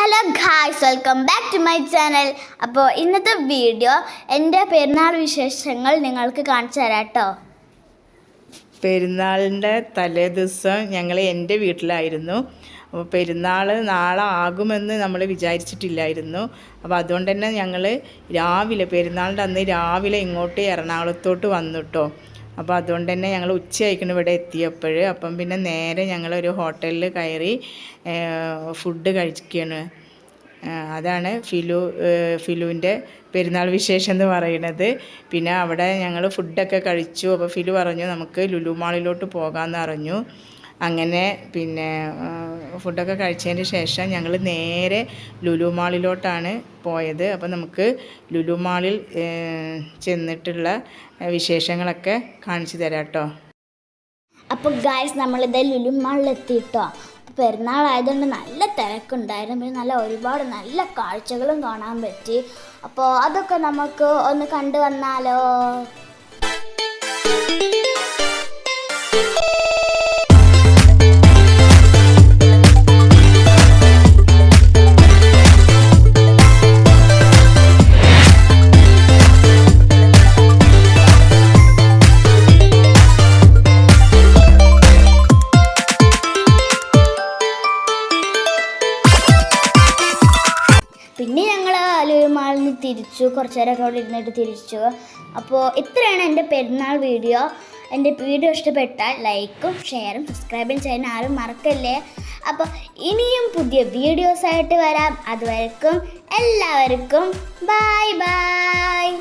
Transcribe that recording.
Hello guys welcome back to my channel അപ്പോൾ ഇന്നത്തെ video എന്റെ പെരുന്നാൾ വിശേഷങ്ങൾ നിങ്ങൾക്ക് കാണിച്ചു തരാം കേട്ടോ. പെരുന്നാളിന്റെ തലേ ദിവസം ഞങ്ങൾ എന്റെ വീട്ടിലായിരുന്നു. അപ്പോൾ പെരുന്നാൾ നാളെ ആകുമെന്ന് നമ്മൾ വിചാരിച്ചിട്ടില്ലായിരുന്നു. അപ്പോൾ അതുകൊണ്ട് തന്നെ ഞങ്ങൾ രാവിലെ പെരുന്നാളിന്റെ അന്ന് രാവിലെ ഇങ്ങോട്ട് എറണാകുളത്തോട്ട് വന്നു കേട്ടോ. അപ്പോൾ അതുകൊണ്ട് തന്നെ ഞങ്ങൾ ഉച്ചയായിക്കണം ഇവിടെ എത്തിയപ്പോൾ. അപ്പം പിന്നെ നേരെ ഞങ്ങളൊരു ഹോട്ടലിൽ കയറി ഫുഡ് കഴിക്കുകയാണ്. അതാണ് ഫിലു ഫിലുവിന്റെ പെരുന്നാൾ വിശേഷം എന്ന് പറയുന്നത്. പിന്നെ അവിടെ ഞങ്ങൾ ഫുഡൊക്കെ കഴിച്ചു. അപ്പോൾ ഫിലു പറഞ്ഞു നമുക്ക് ലുലു മാളിലോട്ട് പോകാമെന്ന് അറിഞ്ഞു. അങ്ങനെ പിന്നെ ഫുഡൊക്കെ കഴിച്ചതിന് ശേഷം ഞങ്ങൾ നേരെ ലുലു മാളിലോട്ടാണ് പോയത്. അപ്പോൾ നമുക്ക് ലുലു മാളിൽ ചെന്നിട്ടുള്ള വിശേഷങ്ങളൊക്കെ കാണിച്ചു തരാം കേട്ടോ അപ്പോൾ ഗായ്സ് നമ്മളിത് ലുലു കേട്ടോ പെരുന്നാൾ പെരുന്നാളായതുകൊണ്ട് നല്ല തിരക്കുണ്ടായിരുന്നു. പിന്നെ നല്ല ഒരുപാട് നല്ല കാഴ്ചകളും കാണാൻ പറ്റി. അപ്പോൾ അതൊക്കെ നമുക്ക് ഒന്ന് കണ്ടു വന്നാലോ പിന്നെ ഞങ്ങൾ ലുലുമാളിൽ നിന്ന് തിരിച്ചു കുറച്ച് നേരമൊക്കെ അവിടെ ഇരുന്നിട്ട് തിരിച്ചു. അപ്പോൾ ഇത്രയാണ് എന്റെ പെരുന്നാൾ വീഡിയോ. എന്റെ വീഡിയോ ഇഷ്ടപ്പെട്ടാൽ ലൈക്കും ഷെയറും സബ്സ്ക്രൈബും ചെയ്യാൻ ആരും മറക്കല്ലേ? അപ്പോൾ ഇനിയും പുതിയ വീഡിയോസായിട്ട് വരാം. അതുവരക്കും എല്ലാവർക്കും ബൈ ബായ്